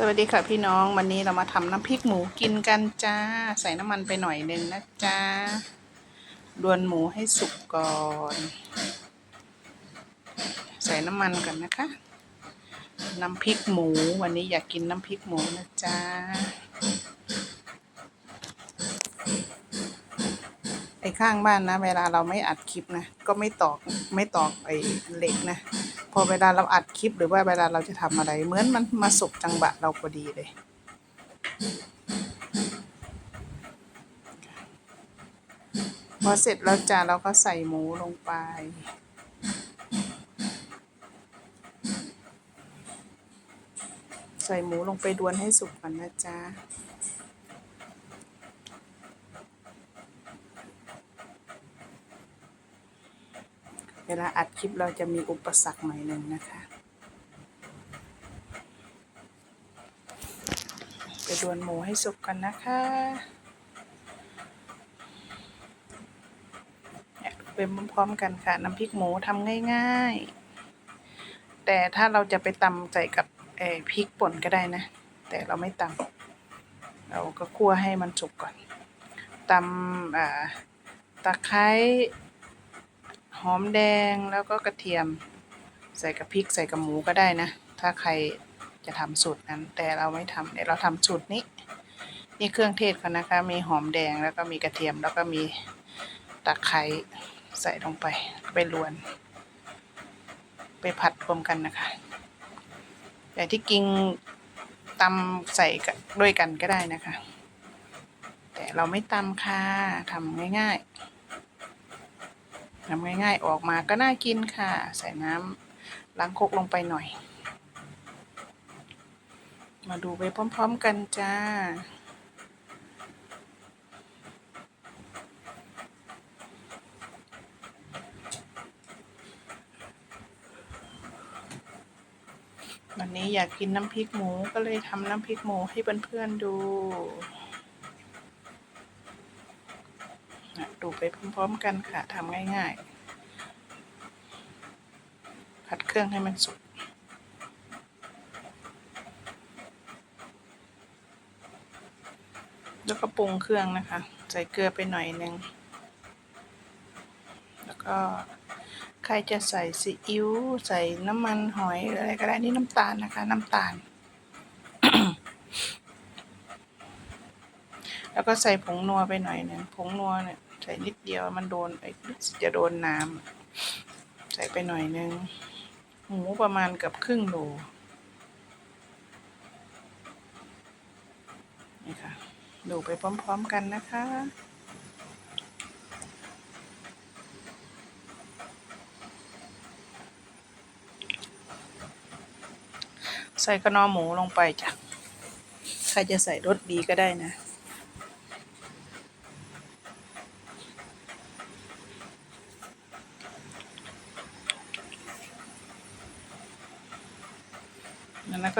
สวัสดีค่ะพี่น้องวันนี้เรามาทำน้ำพริกหมูกินกันจ้า ใส่น้ำมันไปหน่อยหนึ่งนะจ้าดวนหมูให้สุกก่อน ใส่น้ำมันกันนะคะ น้ำพริกหมูวันนี้อยากกินน้ำพริกหมูนะจ้าไอ้ข้างบ้านนะ เวลาเราไม่อัดคลิปนะ ก็ไม่ตอกไม่ตอกไอ้เหล็กนะ อเวลาเราอัดคลิปหรือว่าเวลาเราจะทำอะไร เหมือนมันมาสุกจังหวะเราพอดีเลย พอเสร็จแล้วจ้าเราก็ใส่หมูลงไปใส่หมูลงไปดวนให้สุกก่อนนะจ๊ะ เวลาอัดคลิปเราจะมีอุปสรรคหน่อยหนึ่งนะคะไปดวนหมูให้สุกกันนะคะเนี่ยเป็นพร้อมๆกันค่ะ น้ำพริกหมูทำง่ายๆ แต่ถ้าเราจะไปตำใส่กับพริกป่นก็ได้นะ แต่เราไม่ตำเราก็คั่วให้มันสุกก่อนตำตะไคร้ หอมแดงแล้วก็กระเทียม ใส่กับพริกใส่กับหมูก็ได้นะ ถ้าใครจะทำสูตรนั้น แต่เราไม่ทำเดี๋ยวเราทำสูตรนี้ นี่เครื่องเทศเขานะคะ มีหอมแดงแล้วก็มีกระเทียมแล้วก็มีตะไคร้ใส่ลงไปไปรวน ไปผัดรวมกันนะคะ แต่ที่กิงตำใส่กับด้วยกันก็ได้นะคะ แต่เราไม่ตำค่ะทำง่ายๆ ทำง่ายๆออกมาก็น่ากินค่ะ ใส่น้ำล้างครกลงไปหน่อย มาดูไปพร้อมๆกันจ้าวันนี้อยากกินน้ำพริกหมูก็เลยทำน้ำพริกหมูให้เพื่อนๆดูนะ ดูไปพร้อมๆกันค่ะทำง่ายๆ ผัดเครื่องให้มันสุกแล้วก็ปรุงเครื่องนะคะ ใส่เกลือไปหน่อยหนึ่งแล้วก็ใครจะใส่ซีอิ๊วใส่น้ำมันหอยหรืออะไรก็ได้นี่น้ำตาลนะคะ น้ำตาล แล้วก็ใส่ผงนัวไปหน่อยหนึ่งผงนัวเนี่ย ส่นิดเดียวมันโดนไอ้จะโดนน้ำใส่ไปหน่อยหนึ่งหมูประมาณกับครึ่งโลนี่ค่ะดูไปพร้อมๆกันนะคะใส่กระนอหมูลงไปจ้ะ ใครจะใส่รสดีก็ได้นะ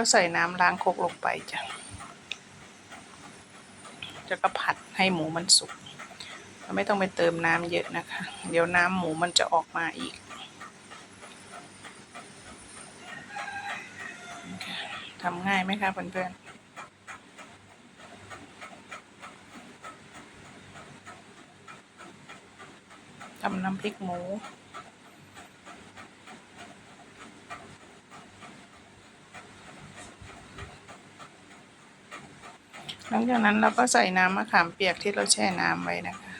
ก็ใส่น้ำล้างคกลงไปจ้ะจะก็ผัดให้หมูมันสุกเราไม่ต้องไปเติมน้ำเยอะนะคะ เดี๋ยวน้ำหมูมันจะออกมาอีก ทำง่ายไหมคะเพื่อนๆทำน้ำพริกหมู ลังจากนั้นเราก็ใส่น้ำมะขามเปียกที่เราแช่น้ำไว้นะคะ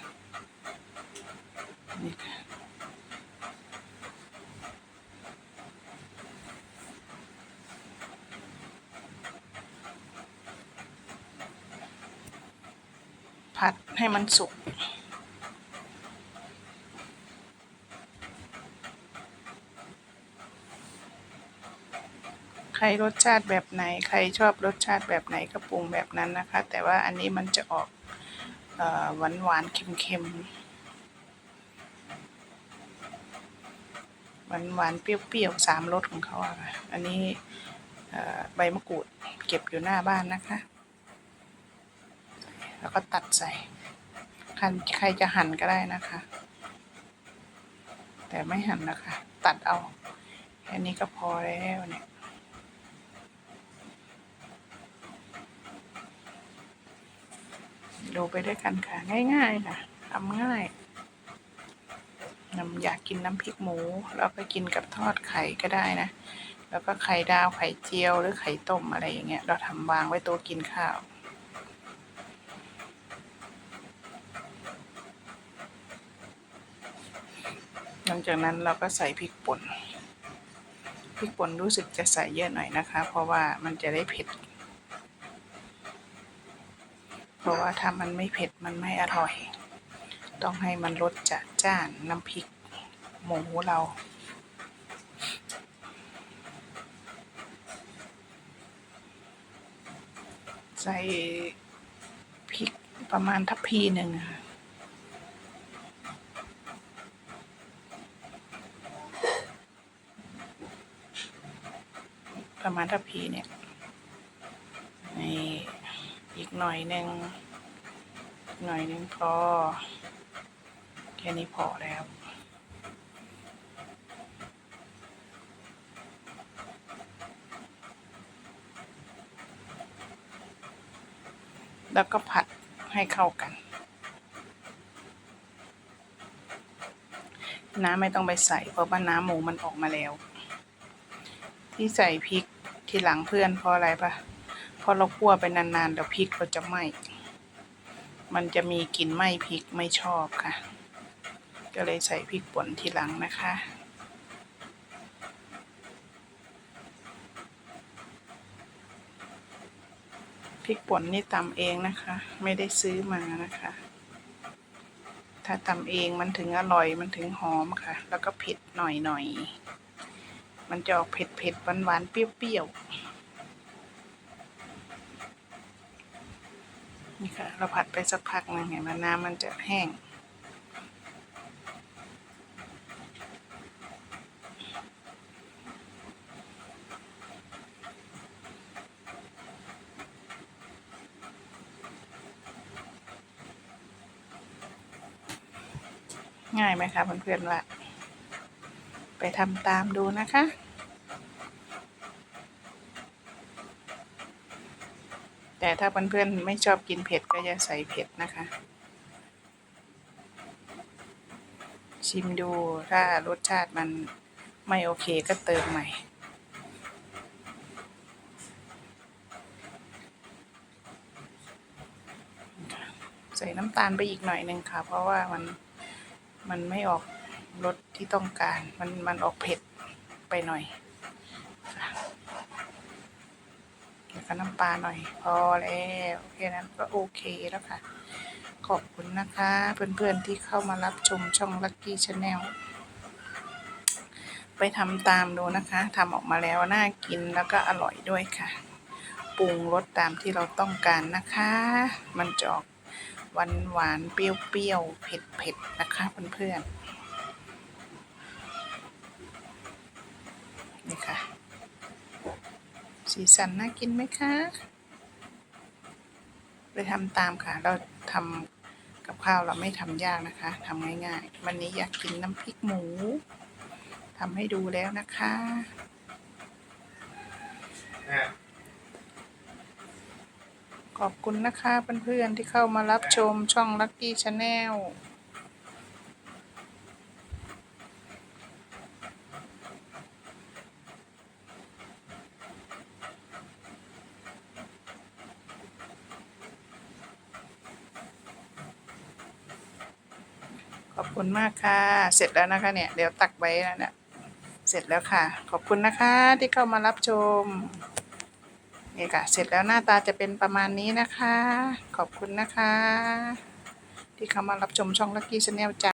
นี่ค่ะผัดให้มันสุก ใครรสชาติแบบไหน ใครชอบรสชาติแบบไหนก็ปรุงแบบนั้นนะคะ แต่ว่าอันนี้มันจะออกหวานหวานๆเค็มหวานหวานๆเปรี้ยวๆสามรสของเขาอะค่ะอันนี้ใบมะกรูดเก็บอยู่หน้าบ้านนะคะ แล้วก็ตัดใส่คันใครจะหั่นก็ได้นะคะ แต่ไม่หั่นนะคะ ตัดเอาแค่นี้ก็พอแล้วเนี่ย ดูไปด้วยกันค่ะ ง่ายๆค่ะทำง่ายนำอยากกินน้ำพริกหมู แล้วก็กินกับทอดไข่ก็ได้นะ แล้วก็ไข่ดาวไข่เจียวหรือไข่ต้มอะไรอย่างเงี้ย เราทำวางไว้ต๊ะกินข้าวหลังจากนั้นเราก็ใส่พริกป่น พริกป่นรู้สึกจะใส่เยอะหน่อยนะคะ เพราะว่ามันจะได้เผ็ด เพ ราะว่าถ้ามันไม่เผ็ดมันไม่อร่อย ต้องให้มันรสจัดจ้านน้ำพริก หมูเราใส่พริกประมาณทัพพีหนึ่งค่ะประมาณทัพพีเนี่ย กหน่อยหนึ่งหน่อยหนึ่งพอแค่นี้พอแล้วแล้วก็ผัดให้เข้ากัน น้ำไม่ต้องไปใส่เพราะว่าน้ำหมูมันออกมาแล้ว ที่ใส่พริกทีหลังเพื่อนเพราะอะไรปะ ราะเราคั่วไปนานๆเดี๋ยวพริกเราจะไหม้ มันจะมีกลิ่นไหม้พริกไม่ชอบค่ะ ก็เลยใส่พริกป่นทีหลังนะคะพริกป่นนี่ตำเองนะคะ ไม่ได้ซื้อมานะคะ ถ้าตำเองมันถึงอร่อยมันถึงหอมค่ะ แล้วก็เผ็ดหน่อยๆมันจะออกเผ็ดเผ็ดหวานหวานๆเปรี้ยวๆ นี่ค่ะ เราผัดไปสักพักหนึ่งเห็นไหมน้ำมันจะแห้ง ง่ายไหมคะเพื่อนๆว่า ไปทำตามดูนะคะ แต่ถ้าเพื่อนๆไม่ชอบกินเผ็ดก็อย่าใส่เผ็ดนะคะ ชิมดูถ้ารสชาติมันไม่โอเคก็เติมใหม่ ใส่น้ำตาลไปอีกหน่อยหนึ่งค่ะ เพราะว่ามันมันไม่ออกรสที่ต้องการ มันมันออกเผ็ดไปหน่อยค่ะ แล้วก็น้ำปลาหน่อย พอแล้วแค่นั้นก็โอเคแล้วค่ะ ขอบคุณนะคะ เพื่อนๆที่เข้ามารับชมช่อง Lucky Channel ไปทำตามดูนะคะทำออกมาแล้วน่ากินแล้วก็อร่อยด้วยค่ะปรุงรสตามที่เราต้องการนะคะ มันจะออกหวานหวานเปรี้ยวๆเผ็ดเผ็ดๆนะคะเพื่อนๆนี่ค่ะ สีสันน่ากินไหมคะไปทำตามค่ะ เราทำกับข้าวเราไม่ทำยากนะคะทำง่ายๆ วันนี้อยากกินน้ำพริกหมูทำให้ดูแล้วนะคะขอบคุณนะคะเพื่อนๆที่เข้ามารับชมช่อง Lucky Channel ขอบคุณมากค่ะ เสร็จแล้วนะคะเนี่ย เดี๋ยวตักไว้แล้วเนี่ย เสร็จแล้วค่ะ ขอบคุณนะคะที่เข้ามารับชมนี่ค่ะ เสร็จแล้วหน้าตาจะเป็นประมาณนี้นะคะ ขอบคุณนะคะ ที่เข้ามารับชมช่องลักกี้ชาแนลจ้า